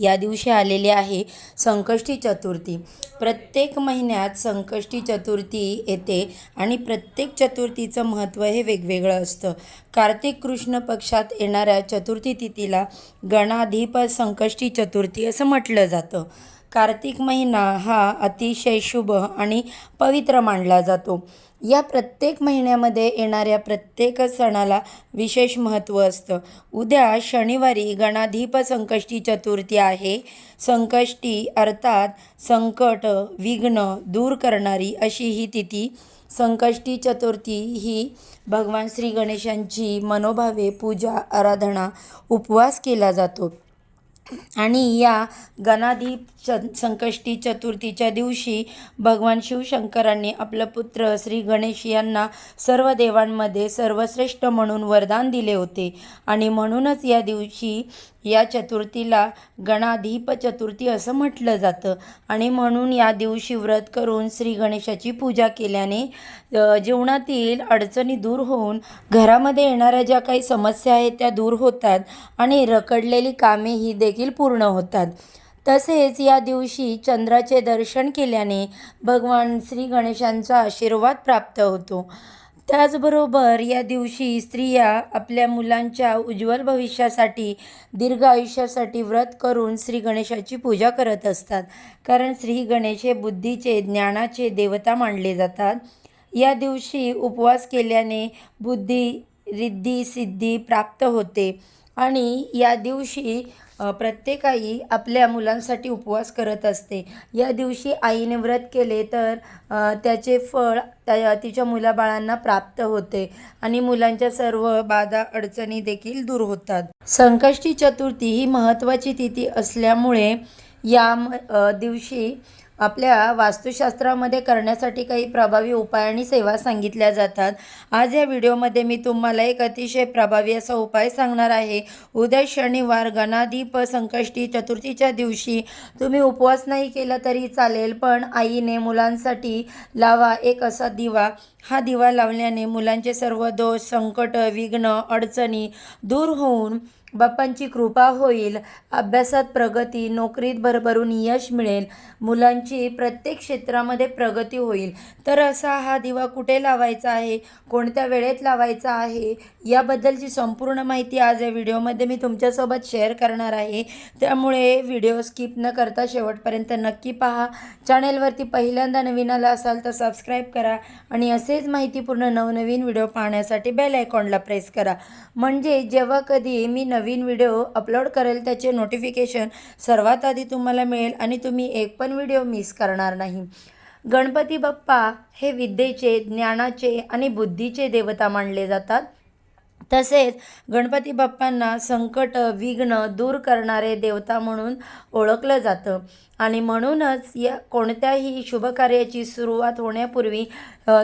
या दिवशी आलेली आहे संकष्टी चतुर्थी. प्रत्येक महिन्यात संकष्टी चतुर्थी येते आणि प्रत्येक चतुर्थीचं महत्त्व हे वेगवेगळं असतं. कार्तिक कृष्ण पक्षात येणाऱ्या चतुर्थी तिथीला गणाधिप संकष्टी चतुर्थी असं म्हटलं जातं. कार्तिक महिना हा अतिशय शुभ आणि पवित्र मानला जातो. या प्रत्येक महिन्यामध्ये येणाऱ्या प्रत्येक सणाला विशेष महत्त्व असतं. उद्या शनिवारी गणाधीप संकष्टी चतुर्थी आहे. संकष्टी अर्थात संकट विघ्न दूर करणारी अशी ही तिथी. संकष्टी चतुर्थी ही भगवान श्री गणेशांची मनोभावे पूजा आराधना उपवास केला जातो. आणि या गणाधिप च संकष्टी चतुर्थीच्या दिवशी भगवान शिवशंकरांनी आपला पुत्र श्री गणेश यांना सर्व देवांमध्ये सर्वश्रेष्ठ म्हणून वरदान दिले होते. आणि म्हणूनच या दिवशी या चतुर्थीला गणाधीप चतुर्थी असं म्हटलं जातं. आणि म्हणून या दिवशी व्रत करून श्री गणेशाची पूजा केल्याने जीवनातील अडचणी दूर होऊन घरामध्ये येणाऱ्या ज्या काही समस्या आहेत त्या दूर होतात आणि रखडलेली कामे ही देखील पूर्ण होतात. तसेच या दिवशी चंद्राचे दर्शन केल्याने भगवान श्री गणेशांचा आशीर्वाद प्राप्त होतो. त्याचबरोबर या दिवशी स्त्रिया आपल्या मुलांच्या उज्ज्वल भविष्यासाठी दीर्घ आयुष्यासाठी व्रत करून श्री गणेशाची पूजा करत असतात. कारण श्री गणेश हे बुद्धीचे ज्ञानाचे देवता मानले जातात. या दिवशी उपवास केल्याने बुद्धी रिद्धी सिद्धी प्राप्त होते. आणि या दिवशी प्रत्येक आई आपल्या मुलांसाठी उपवास करत असते. या दिवशी आईने व्रत केले तर त्याचे फळ त्या तिच्या मुलाबाळांना प्राप्त होते आणि मुलांच्या सर्व बाधा अडचणी देखील दूर होतात. संकष्टी चतुर्थी ही महत्त्वाची तिथी असल्यामुळे या म- दिवशी आपल्या वास्तुशास्त्रामध्ये करण्यासाठी काही प्रभावी उपाय आणि सेवा सांगितल्या जातात. आज या व्हिडिओमध्ये मी तुम्हाला एक अतिशय प्रभावी असा उपाय सांगणार आहे. उद्या शनिवार गणाधीप संकष्टी चतुर्थीच्या दिवशी तुम्ही उपवास नाही केला तरी चालेल पण आईने मुलांसाठी लावा एक असा दिवा. हा दिवा लावल्याने मुलांचे सर्व दोष संकट विघ्न अडचणी दूर होऊन बाप्पांची कृपा होईल. अभ्यासात प्रगती नोकरीत भरभरून यश मिळेल. मुलांची प्रत्येक क्षेत्रामध्ये प्रगती होईल. तर असा हा दिवा कुठे लावायचा आहे? कोणत्या वेळेत लावायचा आहे? याबद्दलची संपूर्ण माहिती आज या व्हिडिओमध्ये मी तुमच्यासोबत शेअर करणार आहे. त्यामुळे व्हिडिओ स्किप न करता शेवटपर्यंत नक्की पहा. चॅनेलवरती पहिल्यांदा नवीन आला असाल तर सबस्क्राईब करा आणि असेच माहितीपूर्ण नवनवीन व्हिडिओ पाहण्यासाठी बेल आयकॉनला प्रेस करा. म्हणजे जेव्हा कधी मी नवीन व्हिडिओ अपलोड करेल त्याचे नोटिफिकेशन सर्वात आधी तुम्हाला मिळेल आणि तुम्ही एक पण व्हिडिओ मिस करणार नाही. गणपती बाप्पा हे विद्येचे ज्ञानाचे आणि बुद्धीचे देवता मानले जातात. तसेच गणपती बाप्पांना संकट विघ्न दूर करणारे देवता म्हणून ओळखलं जातं. आणि म्हणूनच या कोणत्याही शुभकार्याची सुरुवात होण्यापूर्वी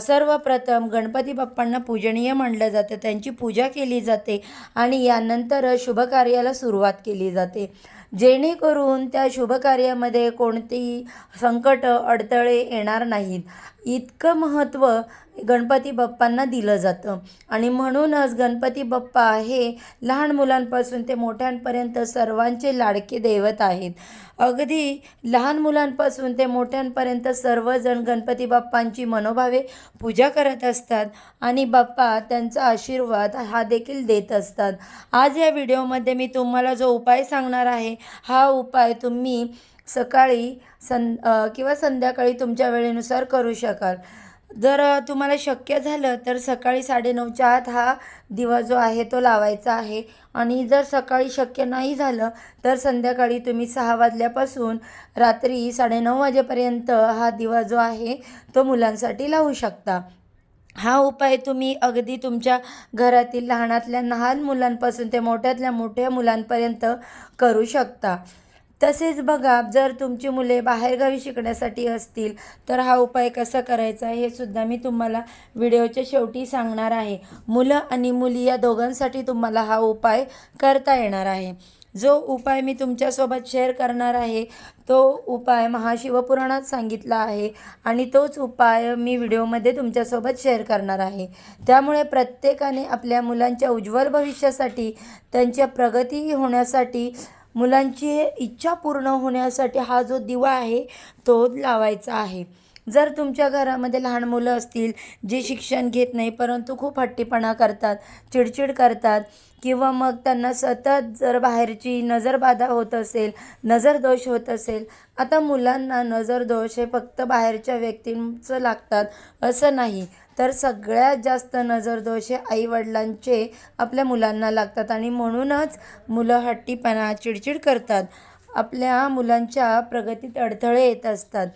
सर्वप्रथम गणपती बाप्पांना पूजनीय मानलं जातं. त्यांची पूजा केली जाते आणि यानंतर शुभकार्याला सुरुवात केली जाते. जेणेकरून त्या शुभकार्यामध्ये कोणतेही संकट अडथळे येणार नाहीत. इतकं महत्त्व गणपती बाप्पांना दिलं जातं. आणि म्हणूनच गणपती बाप्पा हे लहान मुलांपासून ते मोठ्यांपर्यंत सर्वांचे लाडके दैवत आहेत. अगदी लहान मुलांपासून ते मोठ्यांपर्यंत सर्वजण गणपती बाप्पांची मनोभावे पूजा करत असतात आणि बाप्पा त्यांचा आशीर्वाद हा देखील देत असतात. आज या व्हिडिओमध्ये मी तुम्हाला जो उपाय सांगणार आहे हा उपाय तुम्ही सकाळी सं किंवा संध्याकाळी तुमच्या वेळेनुसार करू शकाल. जर तुम्हाला शक्य झालं तर सकाळी साडेनऊच्या आत हा दिवा जो आहे तो लावायचा आहे. आणि जर सकाळी शक्य नाही झालं तर संध्याकाळी तुम्ही सहा वाजल्यापासून रात्री साडेनऊ वाजेपर्यंत हा दिवा जो आहे तो मुलांसाठी लावू शकता. हा उपाय तुम्ही अगदी तुमच्या घरातील लहानातल्या लहान मुलांपासून ते मोठ्यातल्या मोठ्या मुलांपर्यंत करू शकता. तसेच बघा जर तुमची मुले बाहेरगावी शिकण्यासाठी असतील तर हा उपाय कसा करायचा हे सुद्धा मी तुम्हाला व्हिडिओच्या शेवटी सांगणार आहे. मुलं आणि मुली या दोघांसाठी तुम्हाला हा उपाय करता येणार आहे. जो उपाय मी तुमच्यासोबत शेअर करणार आहे तो उपाय महाशिवपुराणात सांगितला आहे आणि तोच उपाय मी व्हिडिओमध्ये तुमच्यासोबत शेअर करणार आहे. त्यामुळे प्रत्येकाने आपल्या मुलांच्या उज्ज्वल भविष्यासाठी त्यांच्या प्रगती होण्यासाठी मुलांची इच्छा पूर्ण होण्यासाठी हा जो दिवा आहे तो लावायचा आहे. जर तुमच्या घरामध्ये लहान मुलं असतील जे शिक्षण घेत नाही परंतु खूप हट्टीपणा करतात चिडचिड करतात किंवा मग त्यांना सतत जर बाहेरची नजरबाधा होत असेल नजरदोष होत असेल आता मुलांना नजरदोष हे फक्त बाहेरच्या व्यक्तींचं लागतात असं नाही. तर सगळ्यात जास्त नजरदोष हे आईवडिलांचे आपल्या मुलांना लागतात आणि म्हणूनच मुलं हट्टीपणा चिडचिड करतात. आपल्या मुलांच्या प्रगतीत अडथळे येत असतात.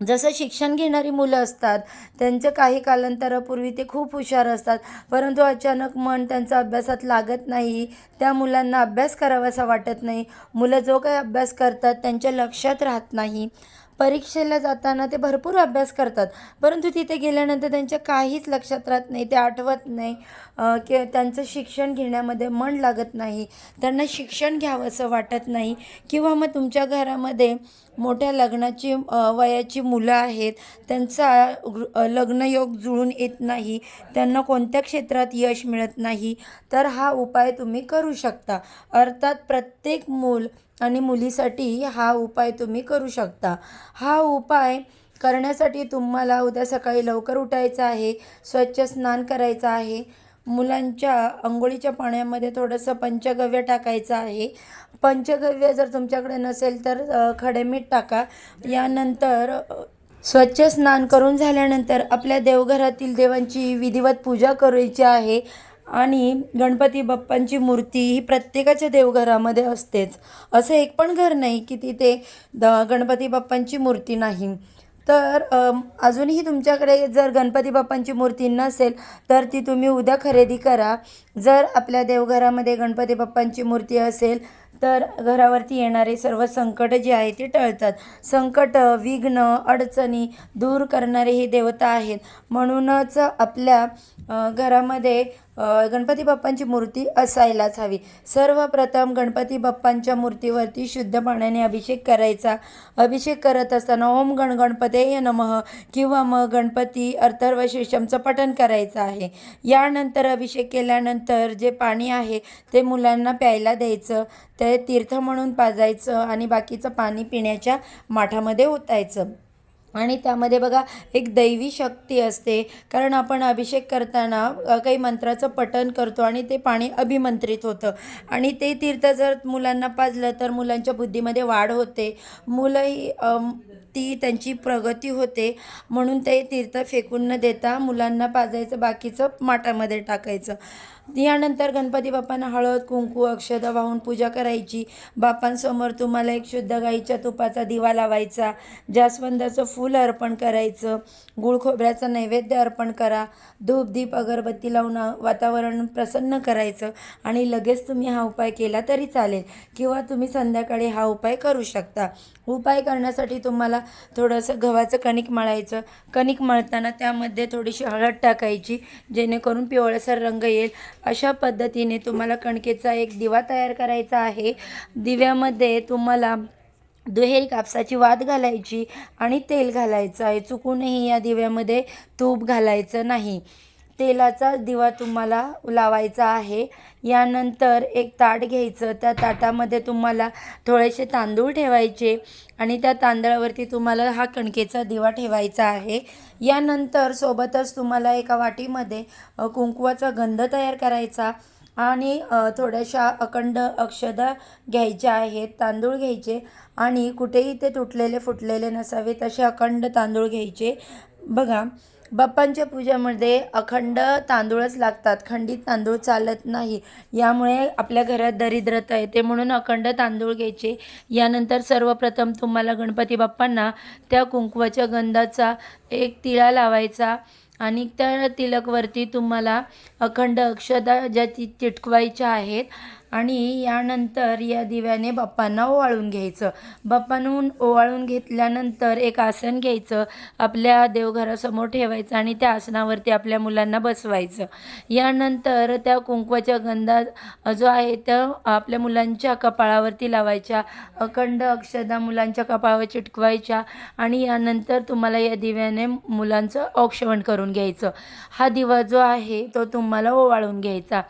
जसं शिक्षण घेणारी मुलं असतात त्यांचं काही कालांतरापूर्वी ते खूप हुशार असतात परंतु अचानक मन त्यांचा अभ्यासात लागत नाही त्या मुलांना अभ्यास करावासा वाटत नाही. मुलं जो काही अभ्यास करतात त्यांच्या लक्षात राहत नाही. परीक्षेला जाताना ते भरपूर अभ्यास करतात. परंतु तिथे गेल्यानंतर त्यांच्या काहीच लक्षात राहत नाही. ते आठवत नाही अं, त्यांचं शिक्षण घेण्यामध्ये मन लागत नाही. त्यांना शिक्षण घ्यावंसं वाटत नाही. किंवा मग तुमच्या घरामध्ये मोठ्या लग्नाची वयाची मुलं आहेत. त्यांचा लग्नयोग जुळून येत नाही. त्यांना कोणत्या क्षेत्रात यश मिळत नाही. तर हा उपाय तुम्ही करू शकता. अर्थात प्रत्येक मूल आणि मुलीसाठी हा उपाय तुम्ही करू शकता. हा उपाय करण्यासाठी तुम्हाला उद्या सकाळी लवकर उठायचं आहे स्वच्छ स्नान करायचं आहे मुलांच्या अंघोळीच्या पाण्यामध्ये थोडंसं पंचगव्य टाकायचं आहे. पंचगव्य जर तुमच्याकडे नसेल तर खडे मीठ टाका. यानंतर स्वच्छ स्नान करून झाल्यानंतर आपल्या देवघरातील देवांची विधिवत पूजा करायची आहे. आणि गणपती बाप्पांची मूर्ती ही प्रत्येकाच्या देवघरामध्ये असतेच. असं एक पण घर नाही की तिथे द गणपती बाप्पांची मूर्ती नाही. तर अजूनही तुमच्याकडे जर गणपती बाप्पांची मूर्ती नसेल तर ती तुम्ही उद्या खरेदी करा. जर आपल्या देवघरामध्ये गणपती बाप्पांची मूर्ती असेल तर घरावरती येणारे सर्व संकट जे आहे ते टळतात. संकट विघ्न अडचणी दूर करणारे हे देवता आहेत. म्हणूनच आपल्या घरामध्ये गणपती बाप्पांची मूर्ती असायलाच हवी. सर्वप्रथम गणपती बाप्पांच्या मूर्तीवरती शुद्ध पाण्याने अभिषेक करायचा. अभिषेक करत असताना ओम गण गणपतेय नमः किंवा मग गणपती अर्थर्वशीर्षमचं पठण करायचं आहे. यानंतर अभिषेक केल्यानंतर जे पाणी आहे ते मुलांना प्यायला द्यायचं. ते तीर्थ म्हणून पाजायचं आणि बाकीचं पाणी पिण्याच्या माठामध्ये ओतायचं. आणि त्यामध्ये बघा एक दैवी शक्ती असते. कारण आपण अभिषेक करताना काही मंत्राचं पठण करतो आणि ते पाणी अभिमंत्रित होतं. आणि ते तीर्थ जर मुलांना पाजलं तर मुलांच्या बुद्धीमध्ये वाढ होते. मुलंही ती त्यांची प्रगती होते. म्हणून ते तीर्थ फेकून न देता मुलांना पाजायचं बाकीचं माठामध्ये टाकायचं. यानंतर गणपती बाप्पांना हळद कुंकू अक्षदा वाहून पूजा करायची. बापांसमोर तुम्हाला एक शुद्ध गाईच्या तुपाचा दिवा लावायचा. जास्वंदाचं फूल अर्पण करायचं. गुळ खोबऱ्याचं नैवेद्य अर्पण करा. धूप दीप अगरबत्ती लावून वातावरण प्रसन्न करायचं. आणि लगेच तुम्ही हा उपाय केला तरी चालेल. किंवा तुम्ही संध्याकाळी हा उपाय करू शकता. उपाय करण्यासाठी तुम्हाला थोडंसं गव्हाचं कणिक मळायचं. कणिक मळताना त्यामध्ये थोडीशी हळद टाकायची. जेणेकरून पिवळसर रंग येईल. अशा पद्धतीने तुम्हाला कणकेचा एक दिवा तयार करायचा आहे. दिव्यामध्ये तुम्हाला दुहेरी कापसाची वात घालायची आणि तेल घालायचं आहे. चुकूनही या दिव्यामध्ये तूप घालायचं नाही. तेलाचा दिवा तुम्हाला लावायचा आहे. यानंतर एक ताट घ्यायचं. त्या ताटामध्ये तुम्हाला थोडेसे तांदूळ ठेवायचे आणि त्या तांदळावरती तुम्हाला हा कणकेचा दिवा ठेवायचा आहे. यानंतर सोबतच तुम्हाला एका वाटीमध्ये कुंकवाचा गंध तयार करायचा आणि थोड्याशा अखंड अक्षदा घ्यायच्या आहेत तांदूळ घ्यायचे आणि कुठेही ते तुटलेले फुटलेले नसावे तसे अखंड तांदूळ घ्यायचे. बघा बाप्पांच्या पूजेमध्ये अखंड तांदूळच लागतात. खंडित तांदूळ चालत नाही. यामुळे आपल्या घरात दरिद्रता येते. म्हणून अखंड तांदूळ घ्यायचे. यानंतर सर्वप्रथम तुम्हाला गणपती बाप्पांना त्या कुंकवाच्या गंधाचा एक तिळा लावायचा आणि त्या तिलकवरती तुम्हाला अखंड अक्षदा ज्या ती चिटकवायच्या आहेत आणि यानंतर या दिव्याने बाप्पांना ओवाळून घ्यायचं. बाप्पांहून ओवाळून घेतल्यानंतर एक आसन घ्यायचं आपल्या देवघरासमोर ठेवायचं आणि त्या आसनावरती आपल्या मुलांना बसवायचं. यानंतर त्या कुंकवाच्या गंधा जो आहे त्या आपल्या मुलांच्या कपाळावरती लावायच्या अखंड अक्षदा मुलांच्या कपाळावर चिटकवायच्या आणि यानंतर तुम्हाला या दिव्याने मुलांचं औक्षवण करून घ्यायचं. हा दिवा जो आहे तो तुम्हाला ओवाळून घ्यायचा.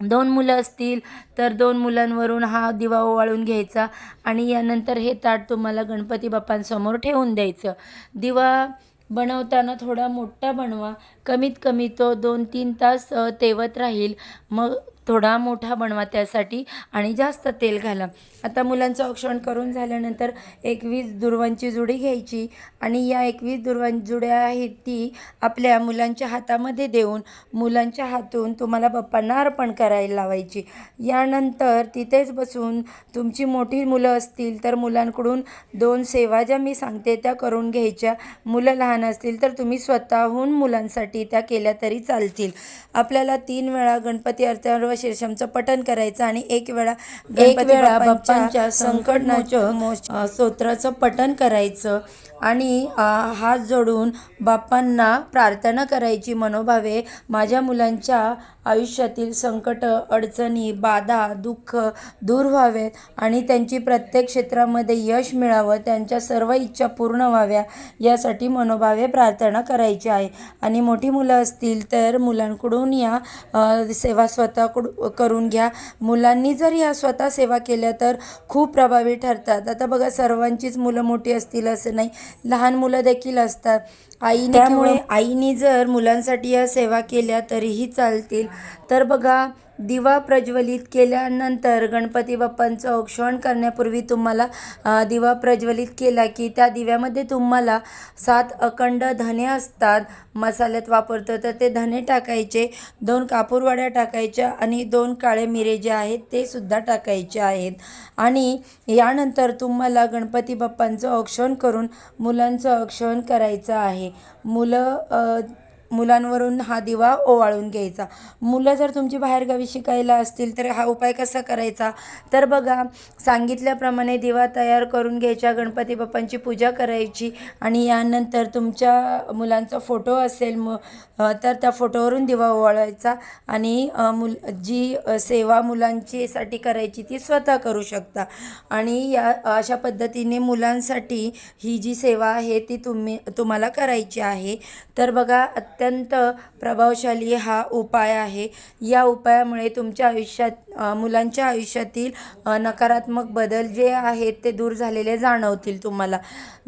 दोन मुलं असतील तर दोन मुलांवरून हा दिवा ओवाळून घ्यायचा आणि यानंतर हे ताट तुम्हाला गणपती बाप्पांसमोर ठेवून द्यायचं. दिवा बनवताना थोडा मोठा बनवा. कमीत कमी तो दोन तीन तास तेवत राहील. मग थोडा मोठा बनवा त्यासाठी आणि जास्त तेल घाला. आता मुलांचं औक्षण करून झाल्यानंतर एकवीस दुर्वांची जुडी घ्यायची आणि या एकवीस दुर्वां जुड्या आहेत ती आपल्या मुलांच्या हातामध्ये देऊन मुलांच्या हातून तुम्हाला बाप्पांना अर्पण करायला लावायची. यानंतर तिथेच बसून तुमची मोठी मुलं असतील तर मुलांकडून दोन सेवा ज्या मी सांगते त्या करून घ्यायच्या. मुलं लहान असतील तर तुम्ही स्वतःहून मुलांसाठी त्या केल्या तरी चालतील. आपल्याला तीन वेळा गणपती अर्थार्व शीर्षमचं पठण करायचं आणि एक वेळा गणपती वेळा बाप्पांच्या संकटनाचं स्तोत्राचं पठण करायचं आणि हात जोडून बाप्पांना प्रार्थना करायची मनोभावे माझ्या मुलांच्या आयुष्यातील संकट अडचणी बाधा दुःख दूर व्हावेत आणि त्यांची प्रत्येक क्षेत्रामध्ये यश मिळावं त्यांच्या सर्व इच्छा पूर्ण व्हाव्या यासाठी मनोभावे प्रार्थना करायची आहे. आणि मोठी मुलं असतील तर मुलांकडून या सेवा स्वतःकडून करून घ्या. मुलांनी जर या स्वतः सेवा केल्या तर खूप प्रभावी ठरतात. आता बघा सर्वांचीच मुलं मोठी असतील असं नाही. लहान मुलं देखील असतात. आईने त्यामुळे आईने जर मुलांसाठी या सेवा केल्या तरीही चालतील. तर बघा दिवा प्रज्वलित केल्यानंतर गणपती बाप्पांचं औक्षण करण्यापूर्वी तुम्हाला दिवा प्रज्वलित केला की त्या दिव्यामध्ये तुम्हाला सात अखंड धने असतात. मसाल्यात वापरतो तर ते धने टाकायचे दोन कापूरवाड्या टाकायच्या आणि दोन काळे मिरे जे आहेत ते सुद्धा टाकायचे आहेत. आणि यानंतर तुम्हाला गणपती बाप्पांचं औक्षण करून मुलांचं औक्षण करायचं आहे. मुलं मुलांवरून हा दिवा ओवाळून घ्यायचा. मुलं जर तुमची बाहेरगावी शिकायला असतील तर हा उपाय कसा करायचा? तर बघा सांगितल्याप्रमाणे दिवा तयार करून घ्यायचा गणपती बाप्पांची पूजा करायची आणि यानंतर तुमच्या मुलांचा फोटो असेल मु तर त्या फोटोवरून दिवा ओवाळायचा आणि मुल जी सेवा मुलांचीसाठी करायची ती स्वतः करू शकता. आणि या अशा पद्धतीने मुलांसाठी ही जी सेवा आहे ती तुम्ही तुम्हाला करायची आहे. तर बघा अत्यंत प्रभावशाली हा उपाय आहे. या उपायामुळे तुमच्या आयुष्यात मुलांच्या आयुष्यातील नकारात्मक बदल जे आहेत ते दूर झालेले जाणवतील तुम्हाला.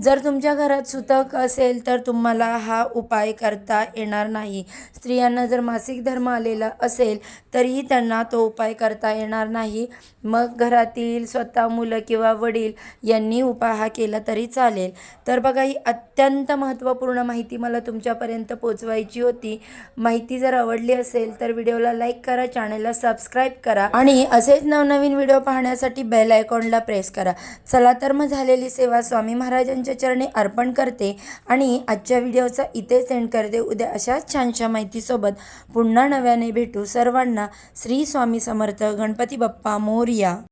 जर तुमच्या घरात सुतक असेल तर तुम्हाला हा उपाय करता येणार नाही. स्त्रियांना जर मासिक धर्म आलेला असेल तरीही त्यांना तो उपाय करता येणार नाही. मग घरातील स्वतः मुलं किंवा वडील यांनी उपाय हा केला तरी चालेल. तर बघा ही अत्यंत महत्त्वपूर्ण माहिती मला तुमच्यापर्यंत पोचवायची होती. माहिती जर आवडली असेल तर व्हिडिओला लाईक करा चॅनलला सबस्क्राईब करा आणि असेच नवनवीन व्हिडिओ पाहण्यासाठी बेल आयकॉनला प्रेस करा. चला तर मग झालेली सेवा स्वामी महाराजांच्या चरणी अर्पण करते आणि आजच्या व्हिडिओचा इथे सेंड करते. उद्या अशाच छानशा माहितीसोबत पुन्हा नव्याने भेटू सर्वांना. श्री स्वामी समर्थ गणपती बाप्पा मोरया.